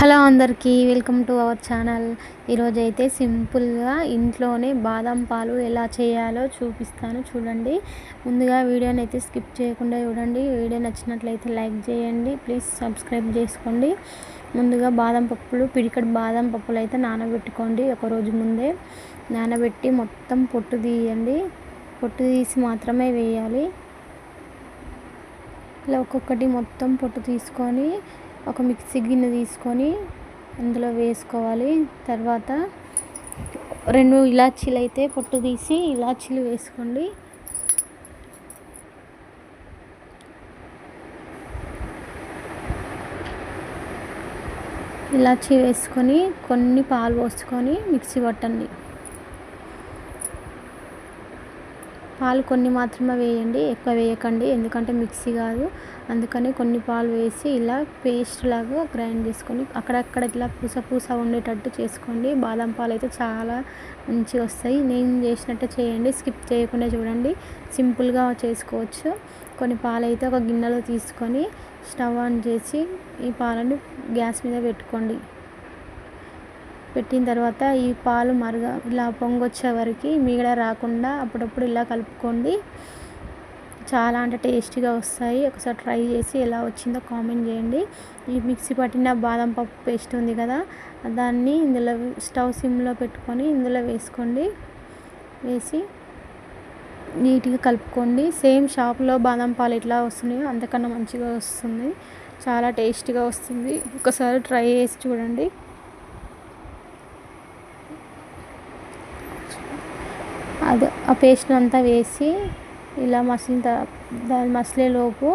Hello అందరికీ welcome to our channel. ఈరోజు అయితే సింపుల్గా ఇంట్లోనే బాదం పాలు ఎలా చేయాలో చూపిస్తాను చూడండి. ముందుగా వీడియోని అయితే స్కిప్ చేయకుండా చూడండి. వీడియో నచ్చినట్లయితే లైక్ చేయండి ప్లీజ్ సబ్స్క్రైబ్ చేసుకోండి. ముందుగా బాదం పప్పులు పిడికడి బాదం పప్పులు అయితే నానబెట్టుకోండి ఒక రోజు ముందే. నానబెట్టి మొత్తం పొట్టు తీయండి. పొట్టు తీసి మాత్రమే వేయాలి. ఇలా ఒక్కొక్కటి మొత్తం పొట్టు తీసుకొని ఒక మిక్సీ గిన్నె తీసుకొని అందులో వేసుకోవాలి. తర్వాత రెండు ఇలాచీలు అయితే పొట్టు తీసి ఇలాచీలు వేసుకోండి. ఇలాచీ వేసుకొని కొన్ని పాలు పోసుకొని మిక్సీ పట్టండి. పాలు కొన్ని మాత్రమే వేయండి ఎక్కువ వేయకండి. ఎందుకంటే మిక్సీ కాదు. అందుకని కొన్ని పాలు వేసి ఇలా పేస్ట్ లాగా గ్రైండ్ చేసుకొని అక్కడక్కడ ఇట్లా పూస పూస ఉండేటట్టు చేసుకోండి. బాదం పాలు అయితే చాలా మంచిగా వస్తాయి. నేను చేసినట్టు చేయండి. స్కిప్ చేయకుండా చూడండి. సింపుల్గా చేసుకోవచ్చు. కొన్ని పాలు అయితే ఒక గిన్నెలో తీసుకొని స్టవ్ ఆన్ చేసి ఈ పాలను గ్యాస్ మీద పెట్టుకోండి. పెట్టిన తర్వాత ఈ పాలు మరగ ఇలా పొంగొచ్చే వరకు మీగడ రాకుండా అప్పుడప్పుడు ఇలా కలుపుకోండి. చాలా అంటే టేస్టీగా వస్తాయి. ఒకసారి ట్రై చేసి ఎలా వచ్చిందో కామెంట్ చేయండి. ఈ మిక్సీ పట్టిన బాదం పప్పు పేస్ట్ ఉంది కదా దాన్ని ఇందులో స్టవ్ సిమ్లో పెట్టుకొని ఇందులో వేసుకోండి. వేసి నీట్గా కలుపుకోండి. సేమ్ షాప్లో బాదం పాలు ఎట్లా వస్తున్నాయో అంతకన్నా మంచిగా వస్తుంది. చాలా టేస్టీగా వస్తుంది. ఒకసారి ట్రై చేసి చూడండి. అది ఆ పేస్ట్ అంతా వేసి ఇలా మసిలిన దాని మసిలేలోపు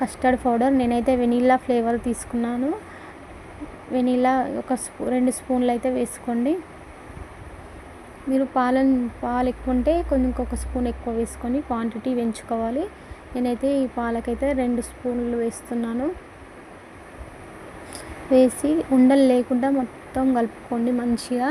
కస్టర్డ్ పౌడర్ నేనైతే వెనీలా ఫ్లేవర్ తీసుకున్నాను. వెనీలా ఒక స్పూ రెండు స్పూన్లు అయితే వేసుకోండి. మీరు పాలను పాలు ఎక్కువ ఉంటే కొంచెం ఒక స్పూన్ ఎక్కువ వేసుకొని క్వాంటిటీ పెంచుకోవాలి. నేనైతే ఈ పాలకైతే రెండు స్పూన్లు వేస్తున్నాను. వేసి ఉండలు లేకుండా మొత్తం కలుపుకోండి మంచిగా.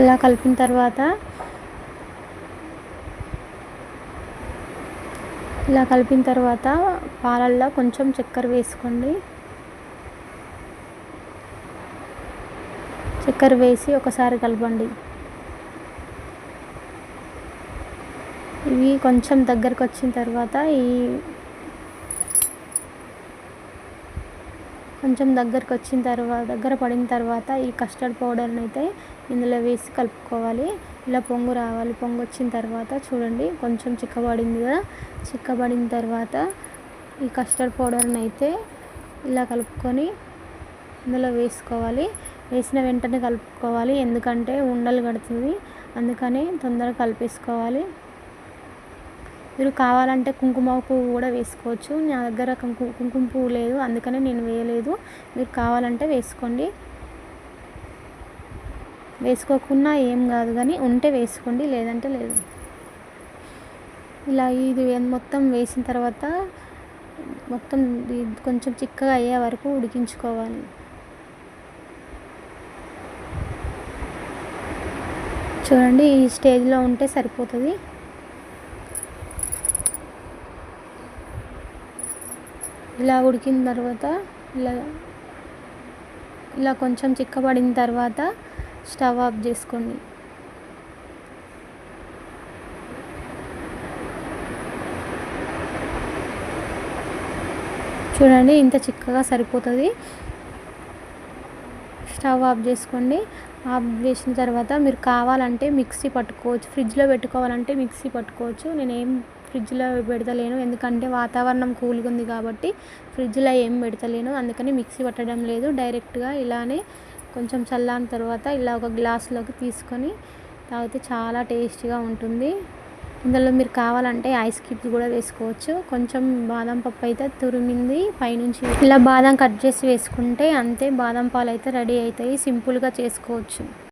ఇలా కలిపిన తర్వాత ఇలా కలిపిన తర్వాత పాలల్లో కొంచెం చక్కెర వేసుకోండి. చక్కెర వేసి ఒకసారి కలపండి. ఇవి కొంచెం దగ్గరకు వచ్చిన తర్వాత ఈ కొంచెం దగ్గరకు వచ్చిన తర్వాత దగ్గర పడిన తర్వాత ఈ కస్టర్డ్ పౌడర్ని అయితే ఇందులో వేసి కలుపుకోవాలి. ఇలా పొంగు రావాలి. పొంగు వచ్చిన తర్వాత చూడండి కొంచెం చిక్కబడింది కదా? చిక్కబడిన తర్వాత ఈ కస్టర్డ్ పౌడర్ని అయితే ఇలా కలుపుకొని ఇందులో వేసుకోవాలి. వేసిన వెంటనే కలుపుకోవాలి. ఎందుకంటే ఉండలు కడుతుంది. అందుకని తొందరగా కలిపేసుకోవాలి. మీరు కావాలంటే కుంకుమ పువ్వు కూడా వేసుకోవచ్చు. నా దగ్గర కుంకుమ పువ్వు లేదు అందుకనే నేను వేయలేదు. మీరు కావాలంటే వేసుకోండి. వేసుకోకున్నా ఏం కాదు కానీ ఉంటే వేసుకోండి లేదంటే లేదు. ఇలా ఇది మొత్తం వేసిన తర్వాత మొత్తం కొంచెం చిక్కగా అయ్యే వరకు ఉడికించుకోవాలి. చూడండి ఈ స్టేజ్లో ఉంటే సరిపోతుంది. ఇలా ఉడికిన తర్వాత ఇలా ఇలా కొంచెం చిక్కబడిన తర్వాత స్టవ్ ఆఫ్ చేసుకోండి. చూడండి ఇంత చిక్కగా సరిపోతుంది. స్టవ్ ఆఫ్ చేసుకోండి. ఆఫ్ చేసిన తర్వాత మీరు కావాలంటే మిక్సీ పట్టుకోవచ్చు ఫ్రిడ్జ్లో పెట్టుకోవాలంటే మిక్సీ పట్టుకోవచ్చు. నేనేం ఫ్రిడ్జ్లో పెడతలేను. ఎందుకంటే వాతావరణం కూల్గా ఉంది కాబట్టి ఫ్రిడ్జ్లో ఏం పెడతలేను. అందుకని మిక్సీ పట్టడం లేదు. డైరెక్ట్గా ఇలానే కొంచెం చల్లారిన తర్వాత ఇలా ఒక గ్లాస్లోకి తీసుకొని తాగితే చాలా టేస్టీగా ఉంటుంది. ఇందులో మీరు కావాలంటే ఐస్ క్యూబ్స్ కూడా వేసుకోవచ్చు. కొంచెం బాదం పప్పు అయితే తురిమింది పైనుంచి. ఇలా బాదం కట్ చేసి వేసుకుంటే అంతే బాదం పాలు అయితే రెడీ అవుతాయి. సింపుల్గా చేసుకోవచ్చు.